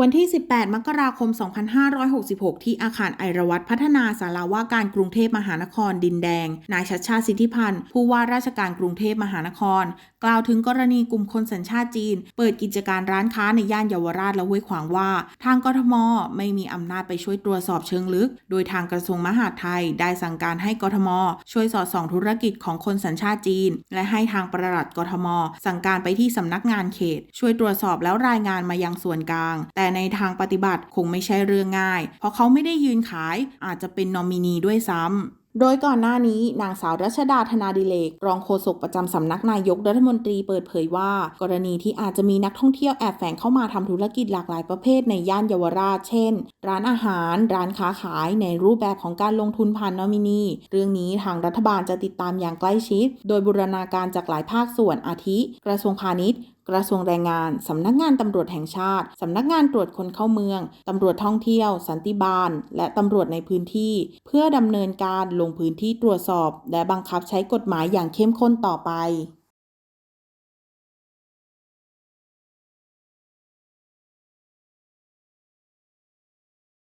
วันที่ 18 มกราคม 2566 ที่อาคารไอรวัตพัฒนาสาราว่าการกรุงเทพมหานครดินแดง นายชัดชาติสิทธิพันธ์ ผู้ว่าราชการกรุงเทพมหานคร กล่าวถึงกรณีกลุ่มคนสัญชาติจีน เปิดกิจการร้านค้าในย่านเยาวราชและห้วยขวางว่า ทางกทม ไม่มีอำนาจไปช่วยตรวจสอบเชิงลึก โดยทางกระทรวงมหาดไทย ได้สั่งการให้กทม ช่วยสอดส่องธุรกิจของคนสัญชาติจีน และให้ทางปลัดกทม สั่งการไปที่สำนักงานเขต ช่วยตรวจสอบแล้วรายงานมายังส่วนกลางแต่แต่ในทางปฏิบัติคงไม่ใช่เรื่องง่าย เพราะเขาไม่ได้ยืนขายอาจจะเป็นนอมินีด้วยซ้ำโดยก่อนหน้านี้นางสาวรัชดาธนาดิเลก รองโฆษกประจำสำนักนายกรัฐมนตรีเปิดเผยว่า กรณีที่อาจจะมีนักท่องเที่ยวแอบแฝงเข้ามาทำธุรกิจหลากหลายประเภทในย่านเยาวราช เช่น ร้านอาหาร ร้านค้าขายในรูปแบบของการลงทุนผ่านนอมินี เรื่องนี้ทางรัฐบาลจะติดตามอย่างใกล้ชิด โดยบูรณาการจากหลายภาคส่วนอาทิ กระทรวงพาณิชย์ กระทรวงแรงงาน สำนักงานตำรวจแห่งชาติ สำนักงานตรวจคนเข้าเมือง ตำรวจท่องเที่ยว สันติบาล และตำรวจในพื้นที่ เพื่อดำเนินการลงพื้นที่ตรวจสอบ และบังคับใช้กฎหมายอย่างเข้มข้นต่อไป